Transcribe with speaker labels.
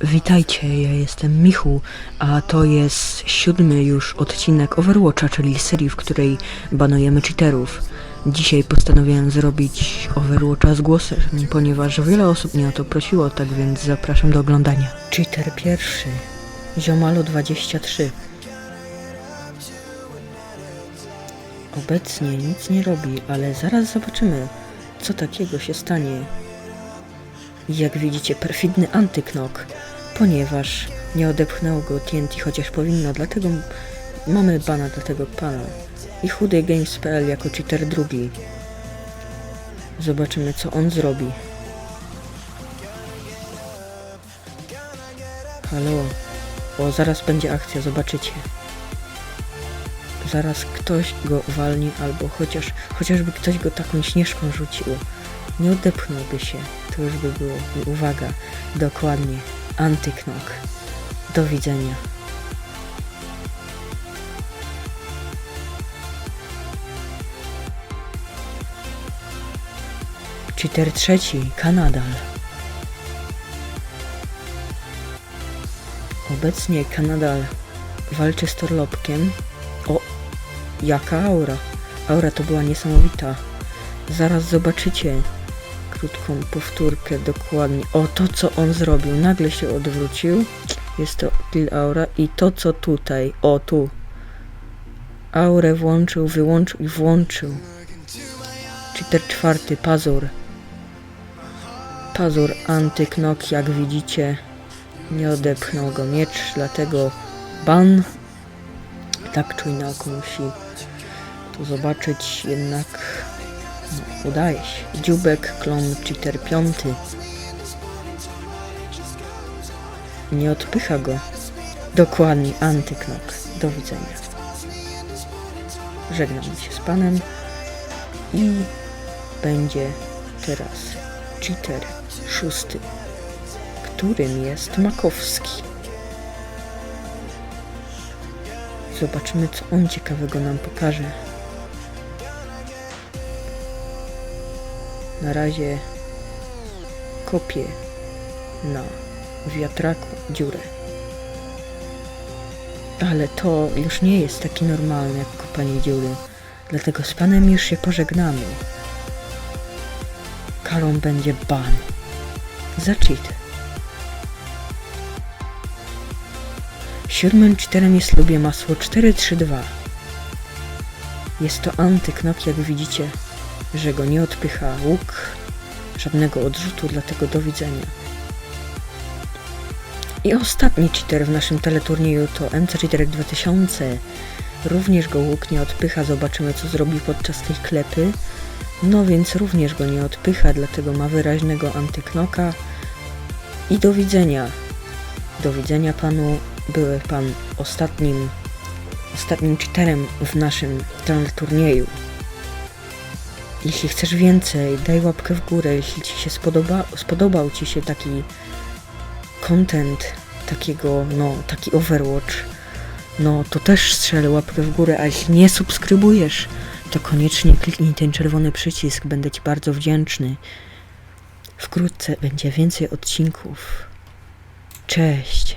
Speaker 1: Witajcie, ja jestem Michu, a to jest siódmy już odcinek Overwatcha, czyli serii, w której banujemy cheaterów. Dzisiaj postanowiłem zrobić Overwatcha z głosem, ponieważ wiele osób mnie o to prosiło, tak więc zapraszam do oglądania. Cheater pierwszy, Ziomalo 23. Obecnie nic nie robi, ale zaraz zobaczymy, co takiego się stanie. Jak widzicie, perfidny antyknok, ponieważ nie odepchnęło go TNT, chociaż powinno, dlatego mamy bana dla tego pana. I chudy Games.pl jako cheater drugi. Zobaczymy, co on zrobi. Halo. O, zaraz będzie akcja, zobaczycie. Zaraz ktoś go walnie, albo chociaż, chociażby ktoś go taką śnieżką rzucił. Nie odepchnąłby się. To już by było. Uwaga, dokładnie. Antyknok. Do widzenia. Cheater trzeci, Kanadal. Obecnie Kanadal walczy z Torlopkiem. O, jaka aura. Aura to była niesamowita. Zaraz zobaczycie krótką powtórkę dokładnie. O, to co on zrobił. Nagle się odwrócił. Jest to Kill Aura. I to co tutaj. O, tu. Aurę włączył, wyłączył i włączył. Cheater czwarty, Pazur. Pazur antyknok, jak widzicie. Nie odepchnął go miecz, dlatego ban. Tak czujne oko musi tu zobaczyć, jednak udaje się. Dziubek, klon, cheater piąty. Nie odpycha go. Dokładnie, antyknok. Do widzenia. Żegnam się z panem i będzie teraz cheater szósty, którym jest Makowski. Zobaczymy, co on ciekawego nam pokaże. Na razie kopię na wiatraku dziurę. Ale to już nie jest taki normalny jak kopanie dziury. Dlatego z panem już się pożegnamy. Karą będzie ban. Za cheat. Siódmym czterem jest lubię masło 432. Jest to antyknok, jak widzicie, że go nie odpycha łuk, żadnego odrzutu, dlatego do widzenia. I ostatni cheater w naszym teleturnieju to MC Cheater 2000. Również go łuk nie odpycha, zobaczymy co zrobi podczas tej klepy. No więc również go nie odpycha, dlatego ma wyraźnego antyknoka. I do widzenia. Do widzenia panu. Były pan ostatnim, ostatnim cheaterem w naszym teleturnieju. Jeśli chcesz więcej, daj łapkę w górę. Jeśli ci się spodoba, spodobał ci się taki content, takiego, no, taki Overwatch, no to też strzel łapkę w górę, a jeśli nie subskrybujesz, to koniecznie kliknij ten czerwony przycisk, będę ci bardzo wdzięczny. Wkrótce będzie więcej odcinków. Cześć!